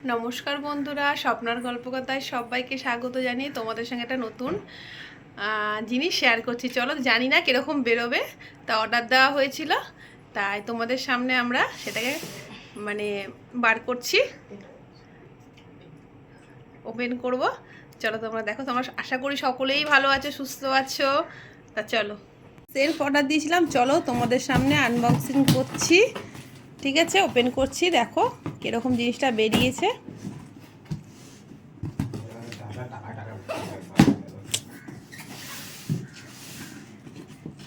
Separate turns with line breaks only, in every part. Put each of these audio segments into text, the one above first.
নমস্কার বন্ধুরা, স্বপ্নার গল্পকথায় সবাইকে স্বাগত জানিয়ে তোমাদের সঙ্গে একটা নতুন জিনিস শেয়ার করছি। চলো জানি না কীরকম বেরোবে, তা অর্ডার দেওয়া হয়েছিল, তাই তোমাদের সামনে আমরা সেটাকে মানে বার করছি। ওপেন করব। চলো তোমরা দেখো, তোমরা আশা করি সকলেই ভালো আছো, সুস্থ আছো। তা চলো। সেলফ অর্ডার দিয়েছিলাম, চলো তোমাদের সামনে আনবক্সিং করছি। ঠিক আছে ওপেন করছি, দেখো। কীরকম জিনিসটা বেরিয়েছে?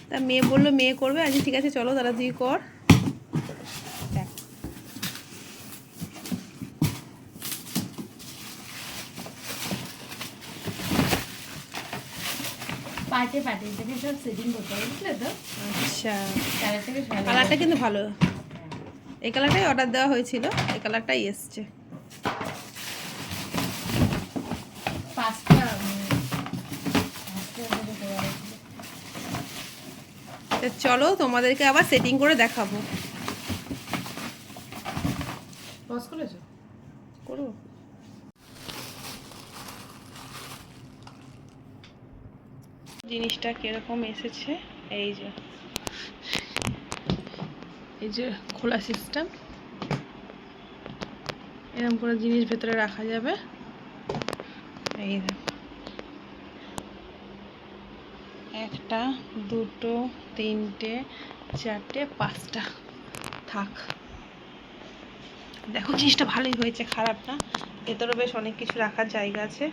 তা মেয়ে বলল মেয়ে করবে? আজ ঠিক আছে চলো দাদা তুই কর। দেখ।
পার্টে পার্টে এটাকে সব সেটিং করতে হবে বুঝলে তো?
আচ্ছা।
কালারটা
কিন্তু ভালো। এই কালারটাই অর্ডার দেওয়া হয়েছিল এই কালারটাই এসছে। চলো তোমাদেরকে আবার সেটিং করে দেখাবো।
পজ করেছ?
করব। জিনিসটা কীরকম এসেছে? এই যে। এই যে খোলা সিস্টেম এরকম করে জিনিস ভেতরে রাখা যাবে। এই। একটা, দুটো, তিনটে, চারটে, পাঁচটা। থাক। দেখো জিনিসটা ভালোই হয়েছে, খারাপ না। ভেতরে বেশ অনেক কিছু রাখার জায়গা আছে।